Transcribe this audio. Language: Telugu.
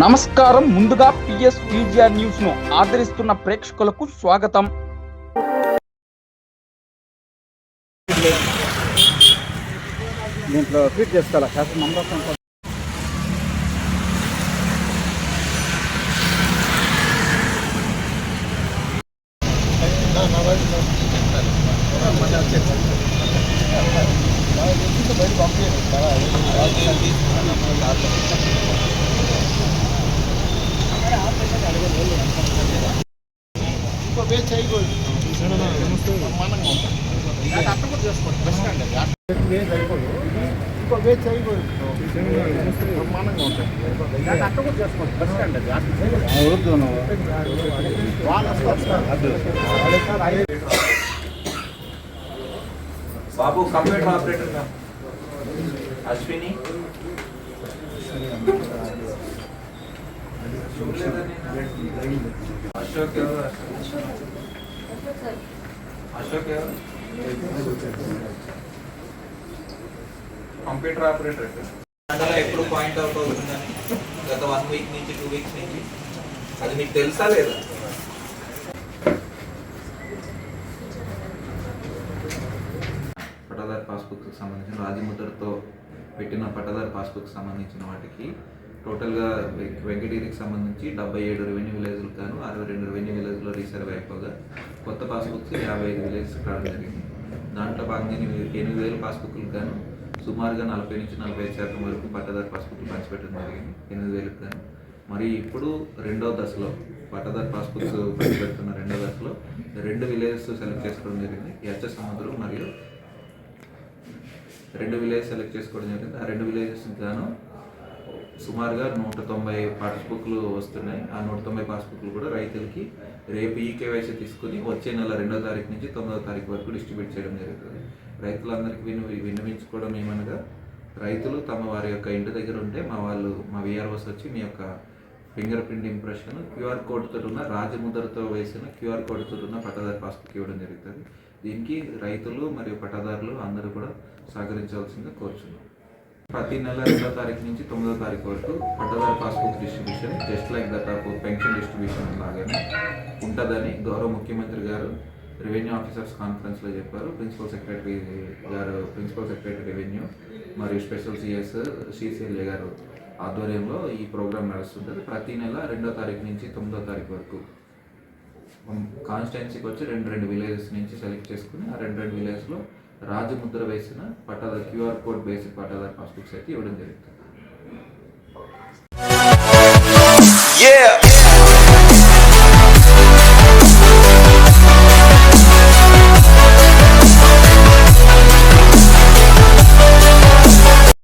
నమస్కారం. ముందుగా పిఎస్ విజిఆర్ న్యూస్ను ఆదరిస్తున్న ప్రేక్షకులకు స్వాగతం. దీంట్లో ట్వీట్ చేసుకోవాలా కాస్త బయట సంఖ్య ఇంకో వేచి అయిపోయి బ్రహ్మాండంగా ఉంటాయి దాన్ని అట్ట కూడా చేసుకోవచ్చు బస్ స్టాండ్ అది వద్దు వాళ్ళు వస్తారు బాబు computer operator Ashwini. Ashok Ashok computer operator అందులో ఎప్పుడు పాయింట్ అవుట్ అవుతుందని గత వన్ వీక్ నుంచి టూ వీక్స్ నుంచి? అది మీకు తెలుసా లేదా? పట్టదారి పాస్బుక్ సంబంధించిన రాజముద్రతో పెట్టిన పట్టదారి పాస్బుక్ సంబంధించిన వాటికి టోటల్గా వెంకటగిరికి సంబంధించి డెబ్బై ఏడు రెవెన్యూ విలేజ్లు కాను అరవై రెండు రెవెన్యూ విలేజ్లో రీసర్వే అయిపోగా కొత్త పాస్బుక్స్ యాభై ఐదు విలేజ్ రావడం జరిగింది. దాంట్లో భాగంగా ఎనిమిది ఎనిమిది వేల పాస్బుక్లు గాను సుమారుగా నలభై నుంచి నలభై ఐదు శాతం వరకు పట్టదారు పాస్బుక్లు పంచిపెట్టడం జరిగింది ఎనిమిది వేలకు గాను. మరి ఇప్పుడు రెండో దశలో పట్టదారు పాస్బుక్స్ పంచిపెడుతున్న రెండో దశలో రెండు విలేజెస్ సెలెక్ట్ చేసుకోవడం జరిగింది హెచ్ఎస్ సముద్రం మరియు రెండు విలేజ్ సెలెక్ట్ చేసుకోవడం జరిగింది. ఆ రెండు విలేజెస్ గాను సుమారుగా నూట తొంభై పాస్బుక్లు వస్తున్నాయి. ఆ నూట తొంభై పాస్బుక్లు కూడా రైతులకి రేపు ఈ కేవైసీ తీసుకుని వచ్చే నెల రెండో తారీఖు నుంచి తొమ్మిదో తారీఖు వరకు డిస్ట్రిబ్యూట్ చేయడం జరుగుతుంది. రైతులందరికీ విను విన్నవించుకోవడం ఏమనగా రైతులు తమ వారి యొక్క ఇంటి దగ్గర ఉంటే మా వాళ్ళు మా విఆర్ఓస్ వచ్చి మీ యొక్క ఫింగర్ ప్రింట్ ఇంప్రెషన్ క్యూఆర్ కోడ్తో ఉన్న రాజముద్రతో వేసిన క్యూఆర్ కోడ్తో ఉన్న పట్టాదారు పాస్బుక్ ఇవ్వడం జరుగుతుంది. దీనికి రైతులు మరియు పట్టదారులు అందరూ కూడా సహకరించవలసిందిగా కోరుచున్నాం. ప్రతి నెల రెండో తారీఖు నుంచి తొమ్మిదో తారీఖు వరకు పట్టదారి passbook distribution just like that of pension distribution లాగానే ఉంటుందని గౌరవ ముఖ్యమంత్రి గారు రెవెన్యూ ఆఫీసర్స్ కాన్ఫరెన్స్లో చెప్పారు. ప్రిన్సిపల్ సెక్రటరీ గారు ప్రిన్సిపల్ సెక్రటరీ రెవెన్యూ మరియు స్పెషల్ సిఎస్ సిసిఎల్ఏ గారు ఆధ్వర్యంలో ఈ ప్రోగ్రామ్ నడుస్తుంటుంది. ప్రతి నెల రెండో తారీఖు నుంచి తొమ్మిదో తారీఖు వరకు కాన్స్టిట్యున్సీకి వచ్చి రెండు రెండు విలేజెస్ నుంచి సెలెక్ట్ చేసుకుని ఆ రెండు రెండు విలేజ్లో రాజముద్ర వేసిన పట్టాదారు క్యూఆర్ కోడ్ బేస్డ్ పట్టాదారు పాస్బుక్స్ అయితే ఇవ్వడం జరుగుతుంది